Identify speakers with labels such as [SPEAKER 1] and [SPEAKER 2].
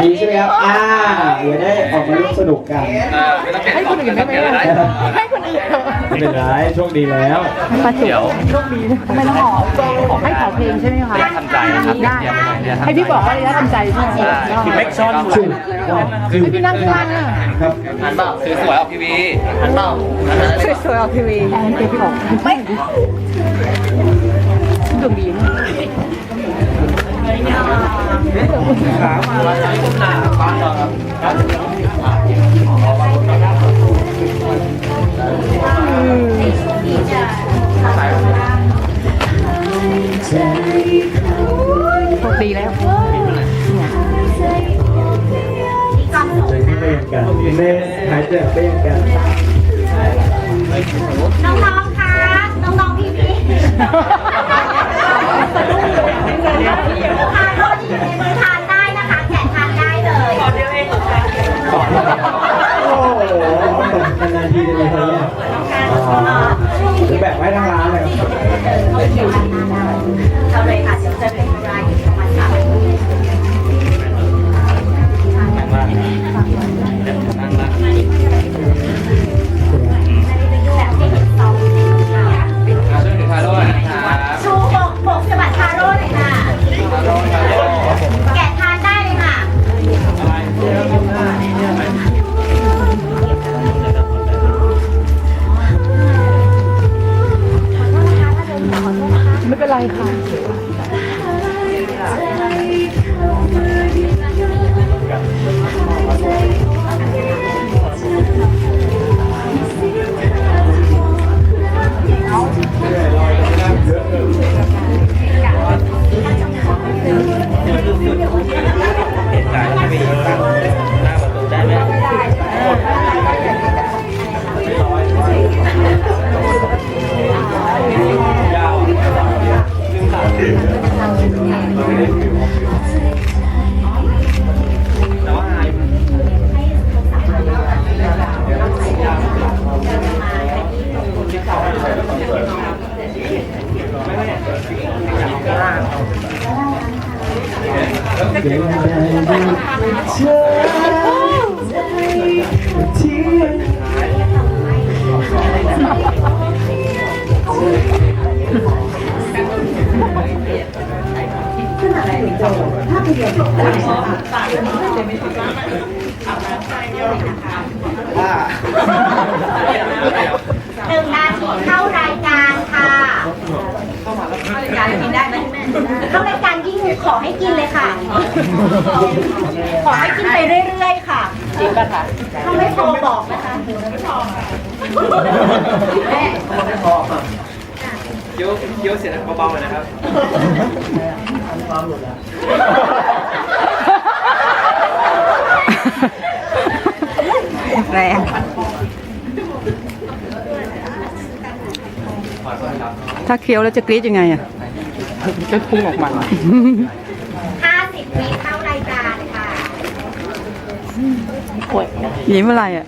[SPEAKER 1] มีใช่ไหมครับ อ่าเดี๋ยวได้ออกมาร่วมสนุกกัน
[SPEAKER 2] เออไม่ต้องเก็บ
[SPEAKER 3] ให้คนอื่นได้ไหมอะให้คนอื่นเถอะ
[SPEAKER 1] ไม่เป็นไรโชคดีแล้ว
[SPEAKER 3] ประจุโชคดีไม่ต้องขอให้ขอเพลงใช่ไหมคะ
[SPEAKER 2] ทำใจนะครับ
[SPEAKER 3] ได้
[SPEAKER 2] เดี๋ยวไม่เดี๋ยวทำใจ
[SPEAKER 3] ให้พี่บอกว่าระยะทำใจใช่ไหม
[SPEAKER 2] คือไม่ซ่อนอยู่
[SPEAKER 1] จุดจุด
[SPEAKER 3] ให้พี่นั่งข้างอะ
[SPEAKER 1] ครับ
[SPEAKER 2] หันเปล่าคือสวยออกทีวีหันเปล่า
[SPEAKER 3] สวยๆออกทีวีแอนเกพี่บอกไม่ดวงดี นะ
[SPEAKER 2] ขามาแล้วใช้ก้มหน้าป้าครับ
[SPEAKER 3] โชคดีแล้ว
[SPEAKER 1] ใจที่ไม่หายใจไม่ยังกัน
[SPEAKER 4] น้องๆ เดี๋ย
[SPEAKER 1] ได้ดูเธอที่
[SPEAKER 4] หนึ่งนาทีเข้ารายการค่ะเข้ารายการกินได้ไหม เข้ารายการยิ่งขอให้กินเลยค่ะ ขอให้กินไปเรื่อยๆค่ะ จริงป่ะคะถ้าไม่พอบอกนะคะไม่พอแม่
[SPEAKER 2] เคี้ยวเคี้ยวเสียงเบาๆเลยนะครับ
[SPEAKER 3] แรงถ้าเคี้ยวแล้วจะกรี๊ดยังไงอะ จะพุ่งออกมา
[SPEAKER 4] ห้าสิบวิเข้ารายการค่ะ
[SPEAKER 3] ยิ้มอะไรอะ